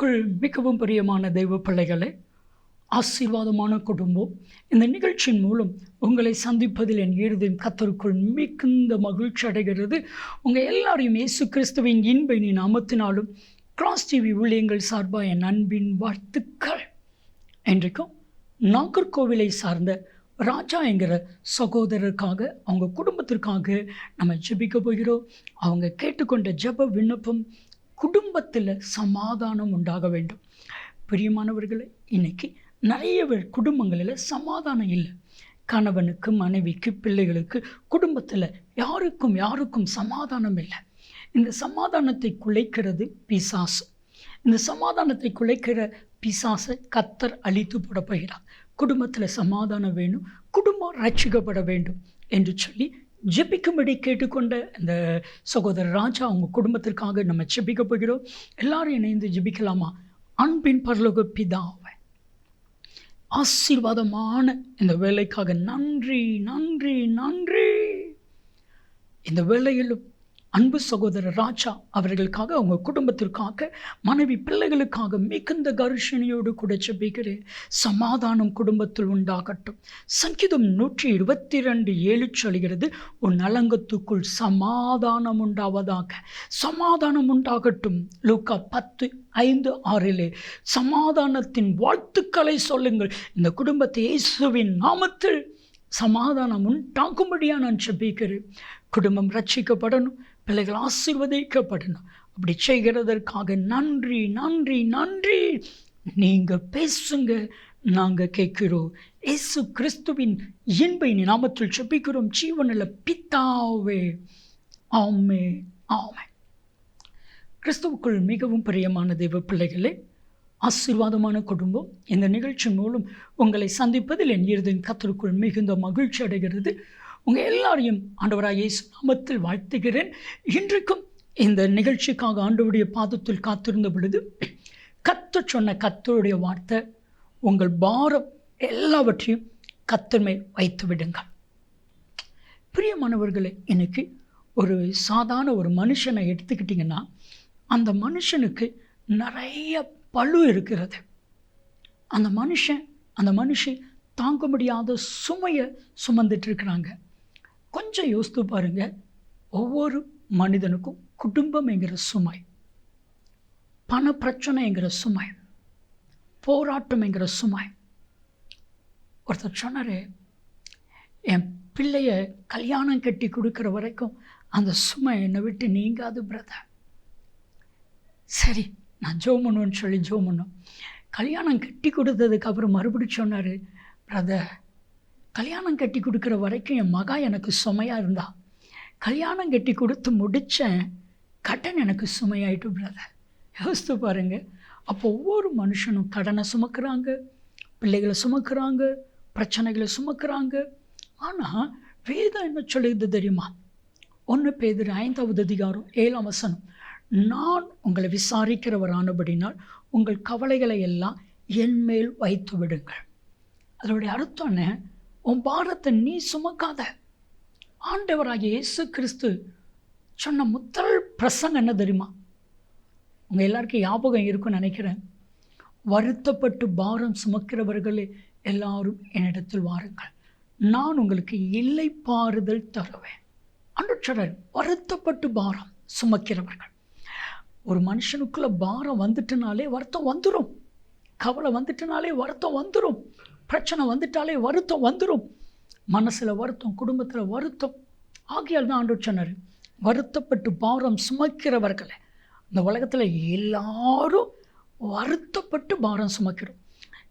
கிறிஸ்துவுக்குள் மிகவும் பிரியமான தெய்வ பிள்ளைகளே ஆசீர்வாதமான குடும்பம். இந்த நிகழ்ச்சியின் மூலம் உங்களை சந்திப்பதில் என் இருதயம் கத்தருக்குள் மிகுந்த மகிழ்ச்சி அடைகிறது. உங்கள் எல்லாரையும் இயேசு கிறிஸ்துவின் இன்பை நீ கிராஸ் டிவி ஊழியங்கள் சார்பாக என் அன்பின் வாழ்த்துக்கள். என்றைக்கும் நாகர்கோவிலை சார்ந்த ராஜா என்கிற சகோதரருக்காக அவங்க குடும்பத்திற்காக நம்ம ஜெபிக்க போகிறோம். அவங்க கேட்டுக்கொண்ட ஜெப விண்ணப்பம் குடும்பத்தில் சமாதானம் உண்டாக வேண்டும். பிரியமானவர்களை இன்னைக்கு நிறைய பேர் குடும்பங்களில் சமாதானம் இல்லை. கணவனுக்கு மனைவிக்கு பிள்ளைகளுக்கு குடும்பத்தில் யாருக்கும் யாருக்கும் சமாதானம் இல்லை. இந்த சமாதானத்தை குலைக்கிறது பிசாசு. இந்த சமாதானத்தை குலைக்கிற பிசாசை கத்தர் அழித்து போட போகிறார். குடும்பத்தில் சமாதானம் வேணும். குடும்பம் ரட்சிக்கப்பட வேண்டும் என்று சொல்லி ஜெபிக்கும்படி கேட்டுக்கொண்ட இந்த சகோதரர் ராஜா அவங்க குடும்பத்திற்காக நம்ம ஜெபிக்க போகிறோம். எல்லாரும் இணைந்து ஜெபிக்கலாமா? அன்பின் பரலோக பிதாவை ஆசீர்வாதமான இந்த வேலைக்காக நன்றி நன்றி நன்றி. இந்த வேலையிலும் அன்பு சகோதரர் ராஜா அவர்களுக்காக அவங்க குடும்பத்திற்காக மனைவி பிள்ளைகளுக்காக மிகுந்த கருஷணியோடு கூட செபிக்கிறேன் சமாதானம் குடும்பத்தில் உண்டாகட்டும். சங்கீதம் நூற்றி இருபத்தி ரெண்டு ஏழு சொல்கிறது உன் நலங்கத்துக்குள் சமாதானம் உண்டாவதாக. சமாதானம் உண்டாகட்டும். லூக்கா பத்து ஐந்து ஆறிலே சமாதானத்தின் வாழ்த்துக்களை சொல்லுங்கள். இந்த குடும்பத்தை இயேசுவின் நாமத்தில் சமாதானம் உண்டாகும்படியாக நான் செபிக்கிறேன் குடும்பம் ரட்சிக்கப்படணும். பிள்ளைகள் ஆசீர்வதிக்கப்படணும். அப்படி செய்கிறதற்காக நன்றி நன்றி நன்றி. நீங்கள் பேசுங்க நாங்கள் கேட்கிறோம். இயேசு கிறிஸ்துவின் இன்பை நாமத்தில் செப்பிக்கிறோம் ஜீவனில் பித்தாவே ஆமே ஆமே கிறிஸ்துவுக்குள் மிகவும் பிரியமான தெய்வ பிள்ளைகளே ஆசீர்வாதமான குடும்பம். இந்த நிகழ்ச்சி மூலம் உங்களை சந்திப்பதில் என் இருதின் கத்தருக்குள் மிகுந்த மகிழ்ச்சி அடைகிறது. உங்கள் எல்லாரையும் ஆண்டவராக இயேசு நாமத்தில் வாழ்த்துகிறேன். இன்றைக்கும் இந்த நிகழ்ச்சிக்காக ஆண்டவருடைய பாதத்தில் காத்திருந்த பொழுது கத்த சொன்ன கத்தருடைய வார்த்தை உங்கள் பாரம் எல்லாவற்றையும் கத்தன்மை வைத்து விடுங்கள். பிரியமானவர்களை இன்னைக்கு ஒரு சாதாரண ஒரு மனுஷனை எடுத்துக்கிட்டிங்கன்னா அந்த மனுஷனுக்கு நிறைய பழு இருக்கிறது. அந்த மனுஷன் அந்த மனுஷன் தாங்க முடியாத சுமையை சுமந்துட்டு இருக்கிறாங்க. கொஞ்சம் யோசித்து பாருங்க. ஒவ்வொரு மனிதனுக்கும் குடும்பம் என்கிற சுமை பண பிரச்சனை என்கிற சுமை போராட்டம் என்கிற சுமை. ஒருத்தர் சொன்னார் என் பிள்ளைய கல்யாணம் கட்டி கொடுக்குற வரைக்கும் அந்த சுமை என்னை விட்டு நீங்காது பிரதர் சரி நான் ஜோ பண்ணுவேன்னு சொல்லி ஜோ பண்ணோம் கல்யாணம் கட்டி கொடுத்ததுக்கு அப்புறம் மறுபடியும் சொன்னார் பிரதர் கல்யாணம் கட்டி கொடுக்குற வரைக்கும் என் மகா எனக்கு சுமையாக இருந்தா. கல்யாணம் கட்டி கொடுத்து முடித்தேன் கடன் எனக்கு சுமையாயிட்டு பிரதர் யோசித்து பாருங்கள் அப்போ ஒவ்வொரு மனுஷனும் கடனை சுமக்கிறாங்க பிள்ளைகளை சுமக்கிறாங்க பிரச்சனைகளை சுமக்கிறாங்க. ஆனால் வேதம் என்ன சொல்லுது தெரியுமா? ஒன்று பேதர் ஐந்தாவது அதிகாரம் ஏழாம் வசனம். நான் உங்களை விசாரிக்கிறவரானபடினால் உங்கள் கவலைகளை எல்லாம் என் மேல் வைத்து விடுங்கள் அதனுடைய அர்த்தம் என்ன? உன் பாரத்தை நீ சுமக்காத. ஆண்டவராகிய இயேசு கிறிஸ்து சொன்ன முதல் பிரசங்கம் என்ன தெரியுமா? உங்கள் எல்லாருக்கும் ஞாபகம் இருக்குன்னு நினைக்கிறேன். வருத்தப்பட்டு பாரம் சுமக்கிறவர்களே எல்லாரும் என்னிடத்தில் வாருங்கள். நான் உங்களுக்கு இல்லை பாறுதல் தருவேன். அன்று வருத்தப்பட்டு பாரம் சுமக்கிறவர்கள். ஒரு மனுஷனுக்குள்ளே பாரம் வந்துட்டனாலே வருத்தம் வந்துடும் கவலை வந்துட்டனாலே வருத்தம் வந்துடும் பிரச்சனை வந்துட்டாலே வருத்தம் வந்துடும் மனசில் வருத்தம் குடும்பத்தில் வருத்தம். ஆகியால் தான் ஆண்டு சொன்னார் வருத்தப்பட்டு பாரம் சுமக்கிறவர்களை. இந்த உலகத்தில் எல்லாரும் வருத்தப்பட்டு பாரம் சுமக்கிறோம்.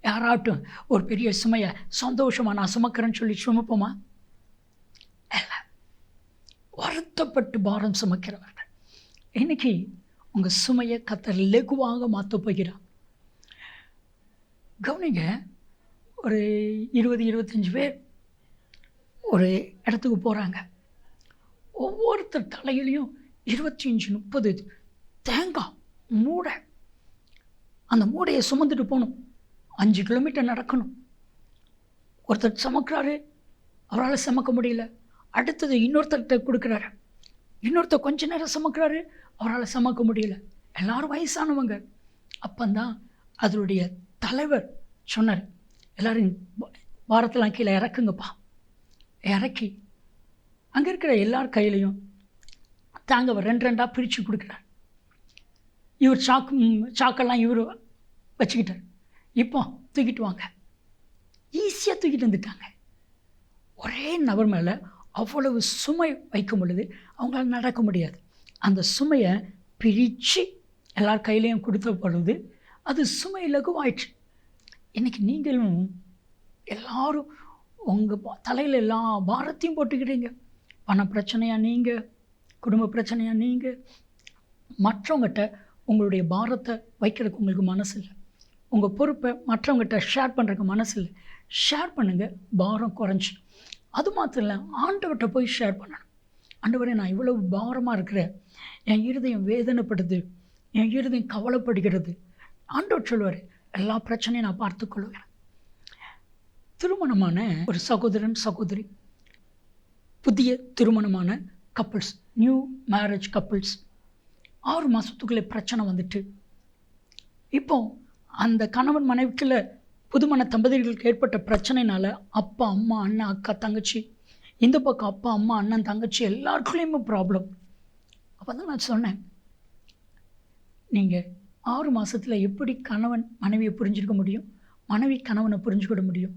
யாராட்டும் ஒரு பெரிய சுமையை சந்தோஷமாக நான் சுமக்கிறேன்னு சொல்லி சுமப்போமா? இல்லை வருத்தப்பட்டு பாரம் சுமக்கிறவர்கள். இன்னைக்கு உங்கள் சுமையை கத்தர் லெகுவாக மாற்ற போகிறான் கவனிங்க ஒரு இருபது இருபத்தஞ்சி பேர் ஒரு இடத்துக்கு போகிறாங்க ஒவ்வொருத்தர் தலையிலையும் இருபத்தி அஞ்சு முப்பது தேங்காய் மூடை. அந்த மூடையை சுமந்துட்டு போகணும். அஞ்சு கிலோமீட்டர் நடக்கணும். ஒருத்தர் சமக்கிறாரு அவரால் சமக்க முடியல. அடுத்தது இன்னொருத்தர்கிட்ட கொடுக்குறாரு. இன்னொருத்தர் கொஞ்ச நேரம் சமைக்கிறாரு அவரால் சமைக்க முடியல. எல்லாரும் வயசானவங்க. அப்போந்தான் அதனுடைய தலைவர் சொன்னார் எல்லாரும் வாரத்தெல்லாம் கீழே இறக்குங்கப்பா. இறக்கி அங்கே இருக்கிற எல்லார் கையிலையும் தாங்க ரெண்டு ரெண்டாக பிரித்து கொடுக்குறார். இவர் சாக்கு சாக்கெல்லாம் இவர் வச்சுக்கிட்டார். இப்போ தூக்கிட்டு வாங்க. ஈஸியாக தூக்கிட்டு வந்துட்டாங்க. ஒரே நபர் மேலே அவ்வளவு சுமை வைக்கும் பொழுது அவங்களால் நடக்க முடியாது. அந்த சுமையை பிரித்து எல்லார் கையிலையும் கொடுத்த பொழுது அது சுமை இலகுவாயிற்று இன்னைக்கு நீங்களும் எல்லாரும் உங்கள் தலையில் எல்லா பாரத்தையும் போட்டுக்கிறீங்க பண பிரச்சனையாக நீங்கள் குடும்ப பிரச்சனையாக நீங்கள் மற்றவங்ககிட்ட உங்களுடைய பாரத்தை வைக்கிறதுக்கு உங்களுக்கு மனசு இல்லை உங்கள் பொறுப்பை மற்றவங்ககிட்ட ஷேர் பண்ணுறதுக்கு மனசு இல்லை ஷேர் பண்ணுங்கள் பாரம் குறைஞ்சி. அது மாத்திரம் இல்லை ஆண்டவர்கிட்ட போய் ஷேர் பண்ணணும். ஆண்டவரே நான் இவ்வளவு பாரமாக இருக்கிறேன். என் இருதயம் வேதனைப்படுது. என் இருதயம் கவலைப்படுகிறது. ஆண்டவர் சொல்லுவார் எல்லா பிரச்சனையும் நான் பார்த்துக்கொள்வேன். திருமணமான ஒரு சகோதரன் சகோதரி புதிய திருமணமான கப்புள்ஸ் நியூ மேரேஜ் கப்புள்ஸ் ஆறு மாதத்துக்குள்ளே பிரச்சனை வந்துட்டு. இப்போ அந்த கணவன் மனைவிக்குள்ள புதுமண தம்பதிகளுக்கு ஏற்பட்ட பிரச்சனைனால அப்பா அம்மா அண்ணன் அக்கா தங்கச்சி இந்த பக்கம் அப்பா அம்மா அண்ணன் தங்கச்சி எல்லாருக்குள்ளேயுமே ப்ராப்ளம் அப்போ தான் நான் சொன்னேன் நீங்கள் ஆறு மாதத்தில் எப்படி கணவன் மனைவியை புரிஞ்சுக்க முடியும்? மனைவி கணவனை புரிஞ்சுக்கிட முடியும்?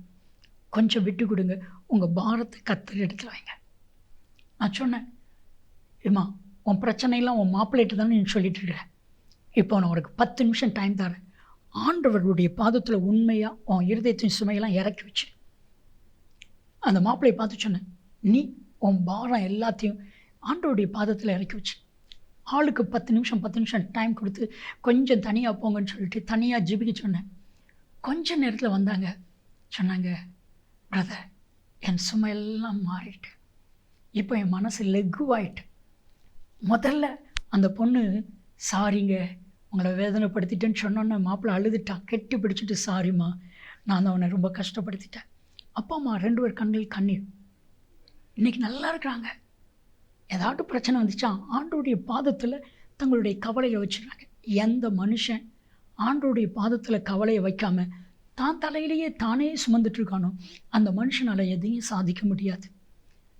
கொஞ்சம் விட்டு கொடுங்க. உங்கள் பாரத்தை கத்தர் எடுத்து வைங்க. நான் சொன்னேன் ஏமா உன் பிரச்சனையெல்லாம் உன் மாப்பிள்ளைட்டு தானே நீ சொல்லிட்டு இருக்கிற இப்போ நான் உனக்கு பத்து நிமிஷம் டைம் தரேன். ஆண்டவர்களுடைய பாதத்தில் உண்மையாக உன் இருதயத்தின் சுமையெல்லாம் இறக்கி வச்சு. அந்த மாப்பிள்ளையை பார்த்து சொன்னேன் நீ உன் பாரம் எல்லாத்தையும் ஆண்டவருடைய பாதத்தில் இறக்கி வச்சு. ஆளுக்கு பத்து நிமிஷம் பத்து நிமிஷம் டைம் கொடுத்து கொஞ்சம் தனியாக போங்கன்னு சொல்லிட்டு தனியாக ஜிபிக்க சொன்னேன். கொஞ்ச நேரத்தில் வந்தாங்க. சொன்னாங்க பிரதர் என் சுமையெல்லாம் மாறிட்டு. இப்போ என் மனசு லெகுவாயிட்டு. முதல்ல அந்த பொண்ணு சாரிங்க உங்களை வேதனைப்படுத்திட்டேன்னு சொன்னோன்னே மாப்பிள்ளை அழுதுட்டான் கெட்டி பிடிச்சிட்டு சாரிம்மா நான் தான் அவனை ரொம்ப கஷ்டப்படுத்திட்டேன். அப்பா அம்மா ரெண்டு பேர் கண்ணில் கண்ணீர். இன்றைக்கி நல்லா இருக்கிறாங்க. ஏதாவது பிரச்சனை வந்துச்சா? ஆண்டோடைய பாதத்தில் தங்களுடைய கவலையை வச்சுருக்காங்க எந்த மனுஷன் ஆண்டோடைய பாதத்தில் கவலையை வைக்காம தான் தலையிலேயே தானே சுமந்துட்டு இருக்கானோ அந்த மனுஷனால் எதையும் சாதிக்க முடியாது.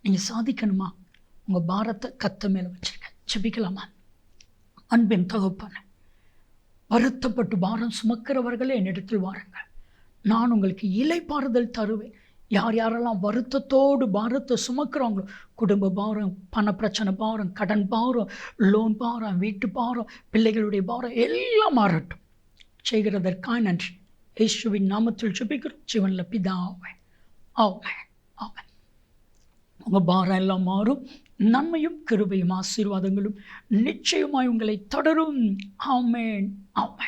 நீங்கள் சாதிக்கணுமா? உங்கள் பாரத்தை கத்த மேலே வச்சுருங்க. செபிக்கலாமா அன்பின் தகப்பான வருத்தப்பட்டு பாரம் சுமக்கிறவர்களே என்னிடத்தில் வாருங்கள். நான் உங்களுக்கு இலைப்பாறுதல் தருவேன். யார் யாரெல்லாம் வருத்தத்தோடு பாரத்தை சுமக்கிறவங்களோ குடும்ப பாரம் பண பிரச்சனை பாரம் கடன் பாரம் லோன் பாரம் வீட்டு பாரம் பிள்ளைகளுடைய பாரம் எல்லாம் மாறட்டும். செய்கிறதற்காக நன்றி. இயேசுவின் நாமத்தில் ஜெபிக்கிறோம். ஜீவனில் பிதாவே. ஆவே ஆவே உங்கள் பாரம் எல்லாம் மாறும். நன்மையும் கிருபையும் ஆசீர்வாதங்களும் நிச்சயமாய் உங்களை தொடரும். ஆமேன். ஆமேன்.